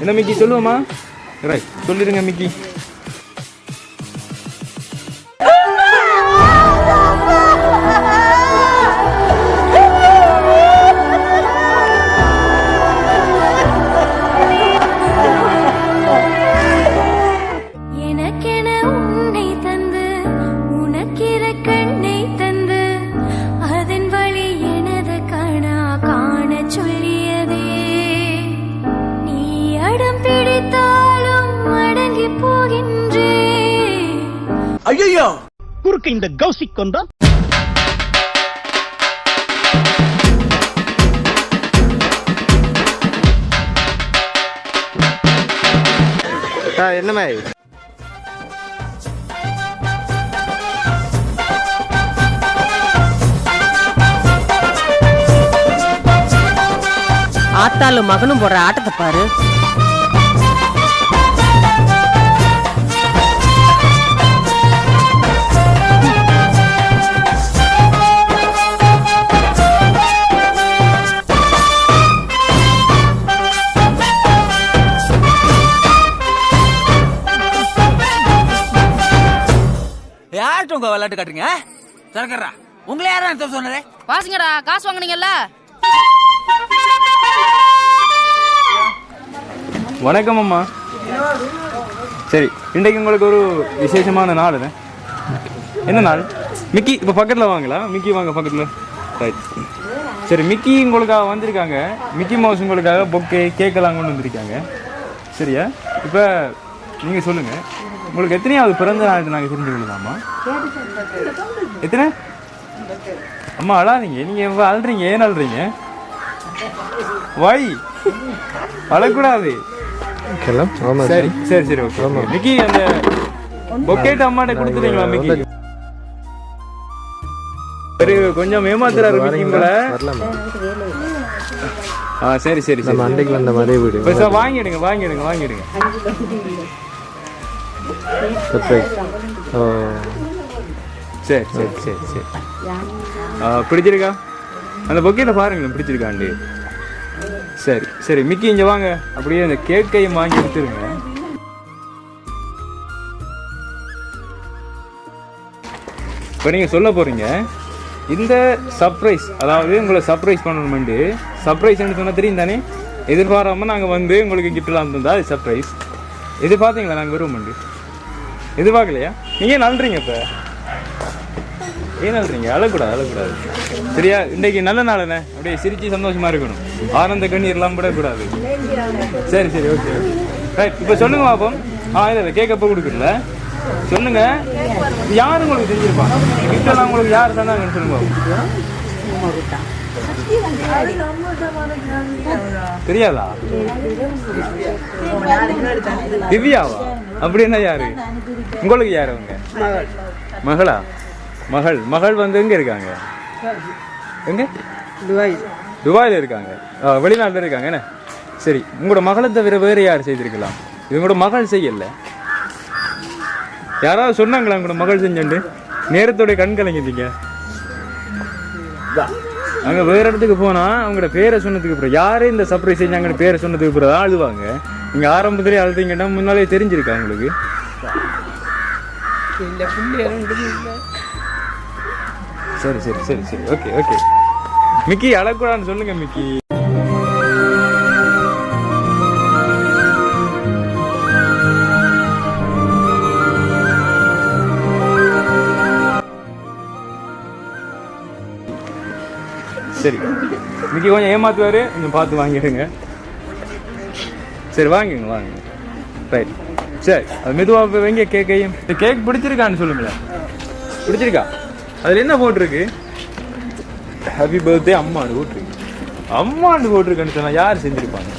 என்ன மிக்கி சொல்லுவோமா ரைட் சொல்லிடுங்க மிக்கி. ஐயோ குறுக்கு இந்த கௌசிக் கொண்டா? என்ன மாதிரி ஆத்தாலும் மகனும் போடுற ஆட்டத்தை பாரு. யார்கிட்ட உங்க விளையாட்டு காட்டுறீங்க சரக்கர்ரா உங்களை யாரா எடுத்து சொன்னதே வாசிங்கடா காசு வாங்குனீங்கல்ல? வணக்கம் அம்மா. சரி இன்றைக்கு உங்களுக்கு ஒரு விசேஷமான நாள் என்ன? என்ன நாள்? மிக்கி இப்போ பக்கத்தில் வாங்கலாம் மிக்கி வாங்க பக்கத்தில். ரைட் சரி மிக்கி உங்களுக்காக வந்திருக்காங்க. மிக்கி மவுஸ் உங்களுக்காக பொக்கே கேக்கெல்லாம் கொண்டு வந்திருக்காங்க. சரியா? இப்போ நீங்கள் சொல்லுங்கள் உங்களுக்கு எத்தனையாவது பிறந்த நாள் நாங்கள் தெரிஞ்சு கொள்ளலாமா? எத்தனை? அம்மா அழாதீங்க. நீங்கள் அழுறீங்க ஏன் அழுறீங்க வை அழக்கூடாது. சரி சரி. சரி ஓகே மிக்கி அந்த பொக்கேட் அம்மாட்ட கொடுத்துட்டீங்களா மிக்கி சரி கொஞ்சம் ஏமாத்துறாரு மிக்கி உங்களை வரலாமா? ஆ சரி சரி சரி. நம்ம அன்றைக்கு வந்த மாதிரி வீடு. வாங்கிடுங்க வாங்கிடுங்க வாங்கிடுங்க. ஓ. சரி சரி சரி சரி. பிடிச்சிருக்கா? அந்த பொக்கேட்டில் பாருங்களேன் பிடிச்சிருக்காண்டு சரி சரி மிக்கி இங்கே வாங்க. அப்படியே அந்த கேக்கையும் வாங்கி எடுத்துருங்க இப்போ நீங்கள் சொல்ல போகிறீங்க இந்த சர்ப்ரைஸ் அதாவது உங்களை சர்ப்ரைஸ் பண்ணணுமெண்டு சர்ப்ரைஸ்னு சொன்னால் தெரியும் தானே எதிர்பாராமல் நாங்கள் வந்து உங்களுக்கு கிஃப்ட்லாம் தந்தா அது சர்ப்ரைஸ் எதிர்பார்த்தீங்களா நாங்கள் வருவோம்ண்டு எதிர்பார்க்கலையா? நீங்கள் நல்றீங்க இப்போ? ஏன் நல்றீங்க? அழக்கூடாது அழக்கூடாது. சரியா? இன்றைக்கு நல்ல நாளே அப்படியே சிரித்து சந்தோஷமா இருக்கணும். ஆனந்த கண்ணீர்லாம் விடக்கூடாது. சரி சரி ஓகே ஓகே. ரைட் இப்போ சொல்லுங்க பாப்போம். ஆ இல்லை கேக் அப்போ கொடுக்குறல. சொல்லுங்க. யார் உங்களுக்கு செஞ்சிருப்பா? கிஃப்டெல்லாம் உங்களுக்கு யார் தந்தாங்கன்னு சொல்லுங்க பாப்போம். தெரியாதா? திவ்யாவா? அப்படின்னா யாரு? உங்களுக்கு யாரு அவங்க? மகளா? மகள். மகள் வந்து எங்க இருக்காங்க? எங்க? துபாயில். இருக்காங்க. வெளிநாட்டுல இருக்காங்க என்ன? சரி உங்களோட மகளை தவிர வேற யார் செய்திருக்கலாம்? இது உங்களோட மகள் செய்யல. யாராவது சொன்னாங்களா உங்களோட மகள் செஞ்சண்டு நேரத்தோட கண் கலங்கிட்டீங்க. அங்க வேற இடத்துக்கு போனா அவங்களோட பேரை சொன்னதுக்கு அப்புறம் யாரே இந்த சர்ப்ரைஸ் செஞ்சாங்கன்னு பேரை சொன்னதுக்கு அப்புறம் தான் அழுவாங்க. நீங்க ஆரம்பத்திலே அழுதீங்கன்னா முன்னாலே தெரிஞ்சிருக்கா உங்களுக்கு? சரி சரி சரி சரி. ஓகே ஓகே மிக்கி அழக்கூடாதுன்னு சொல்லுங்க மிக்கி. சரி. மிக்கி கொஞ்சம் ஏமாத்துவாரு. கொஞ்சம் பார்த்து வாங்கிடுங்க. சரி வாங்குங்க வாங்குங்க. ரைட் சரி அது மெதுவாக வைங்க கேக்கையும் இந்த கேக் பிடிச்சிருக்கான்னு சொல்லுங்களேன். பிடிச்சிருக்கா? அதில் என்ன போட்டிருக்கு ஹாப்பி பர்த்டே அம்மாண்டு போட்டிருக்கு அம்மாண்டு போட்டிருக்கேன்னு சொன்னா யார் செஞ்சிருப்பாங்க?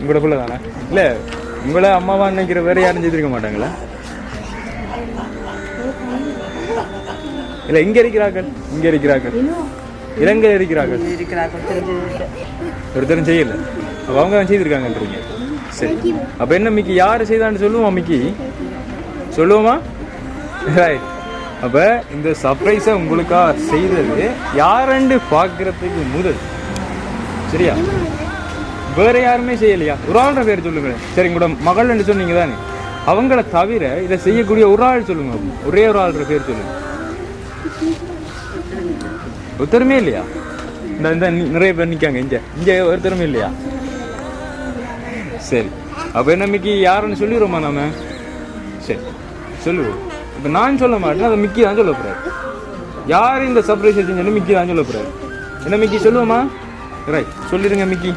உங்களோட பிள்ளை தானே? இல்லை உங்களை அம்மாவா நினைக்கிற வேற யாரும் செஞ்சிருக்க மாட்டாங்களா? இல்லை இங்க இருக்கிறார்கள் இங்க இருக்கிறார்கள். இலங்கையில் இருக்கிறார்கள் ஒருத்தரும் செய்யல. அப்ப அவங்க செய்திருக்காங்கன்றீங்க. சரி. அப்ப என்ன மிக்கி? யார் செய்தான்னு சொல்லுவோம் மிக்கி? சொல்லுவோமா? ரைட் அப்ப இந்த சர்ப்ரைஸை உங்களுக்கா செய்தது யாருன்னு பார்க்கறதுக்கு முதல்? சரியா? வேற யாருமே செய்யலையா? ஒரு ஆள்ற பேர் சொல்லுங்களேன். சரி கூட மகள்னு சொன்னீங்க தானே. அவங்கள தவிர இதை செய்யக்கூடிய ஒரு ஆள் சொல்லுங்க. ஒரே ஒரு ஆள்ற பேர் சொல்லுங்க. ஒருத்தருமே இல்லையா? இந்த இந்த நிறைய பேர் நிக்காங்க இங்கே. இங்கே ஒருத்தருமே இல்லையா? சரி. அப்போ என்ன மிக்கி யாருன்னு சொல்லிடுவோமா நாம? சரி. சொல்லுவோம் இப்போ நான் சொல்ல மாட்டேன் அதை மிக்கி தான் சொல்ல யார் இந்த சர்ப்ரைஸ் செஞ்சு மிக்கி தான் சொல்ல போறாரு. என்ன மிக்கி சொல்லுவோமா? ரைட் சொல்லிடுங்க மிக்கி.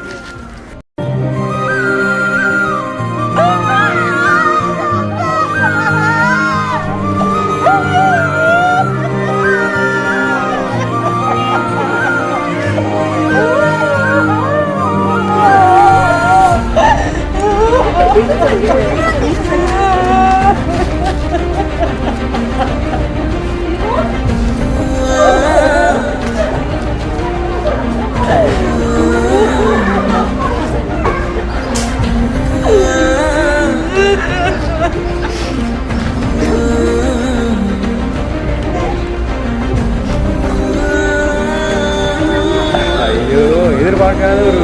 எதிர்பார்க்காத ஒரு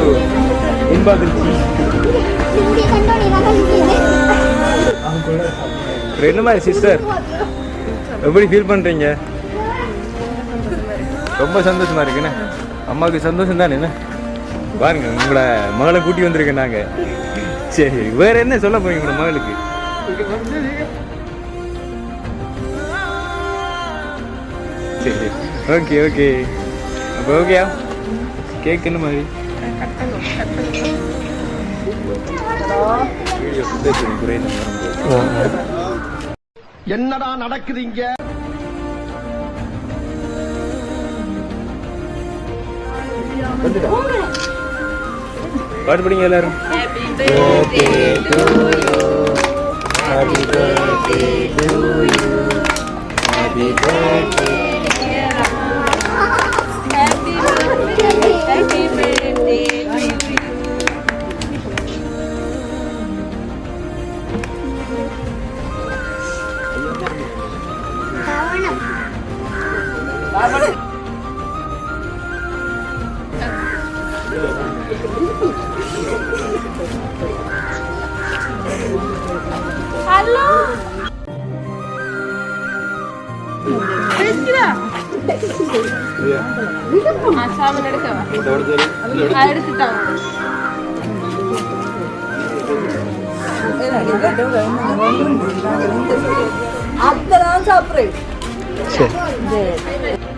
இன்பாதிர்ச்சி என்ன மாதிரி சிஸ்டர் எப்படி ஃபீல் பண்ணுறீங்க ரொம்ப சந்தோஷமா இருக்குண்ணே அம்மாவுக்கு சந்தோஷம் தானே என்ன? பாருங்க உங்களை மகளை கூட்டி வந்திருக்கேன் நாங்கள் சரி வேற என்ன சொல்ல போறீங்க உங்களோட மகளுக்கு? சரி ஓகே ஓகே அப்போ ஓகேயா கேக் என்ன மாதிரி? வீடியோ ஃபுட்டேஜ் குறைந்த நேரம் என்னடா நடக்குது இங்க பாட்டு படிங்க எல்லாரும் சரி